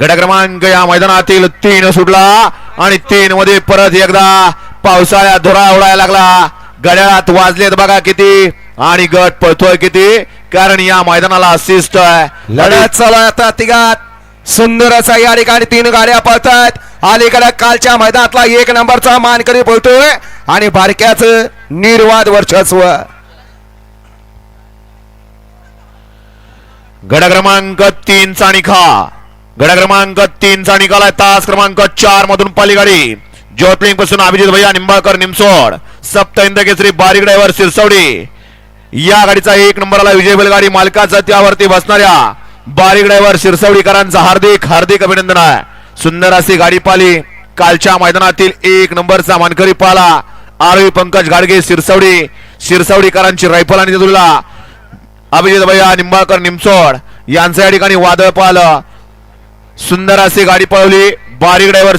गट क्रमांक या मैदानातील तीन सुटला आणि तीन मध्ये परत एकदा पावसाळ्यात धुरा उडायला लागला. गड्याळात वाजलेत बघा किती आणि गट पळतोय किती कारण या मैदानाला असिस्ट आहे. लढत चालू आता तिघात सुंदर असा या ठिकाणी तीन गाड्या पळतात अलीकडे कालच्या मैदानातला एक नंबरचा मानकरी पळतोय आणि बारक्याच निर्वाद वर्चस्व. गड क्रमांक तीनचा निखा गड क्रमांक तीनचा निकाल आहे. तास क्रमांक चार मधून पहिली गाडी पासून अभिजित भैया निंबाळकर निमसोड. सप्त इंद केसरी बारीक ड्रायव्हर सिरसवडी या गाडीचा एक नंबरला विजय बैलगाडी मालकाचा त्यावरती बसणाऱ्या बारीक ड्रायव्हर शिरसवडीकरांचा हार्दिक हार्दिक अभिनंदन आहे. सुंदर अशी गाडी पाली कालच्या मैदानातील एक नंबरचा मानकरी पाला आरवी पंकज गाडगे शिरसवडी. शिरसवडीकरांची रायफल आणि अभिजित भैया निंबाळकर निमसोड. यांचं या ठिकाणी वादळ पाहिलं. सुंदर अशी गाडी पळवली. बारीक ड्रायव्हर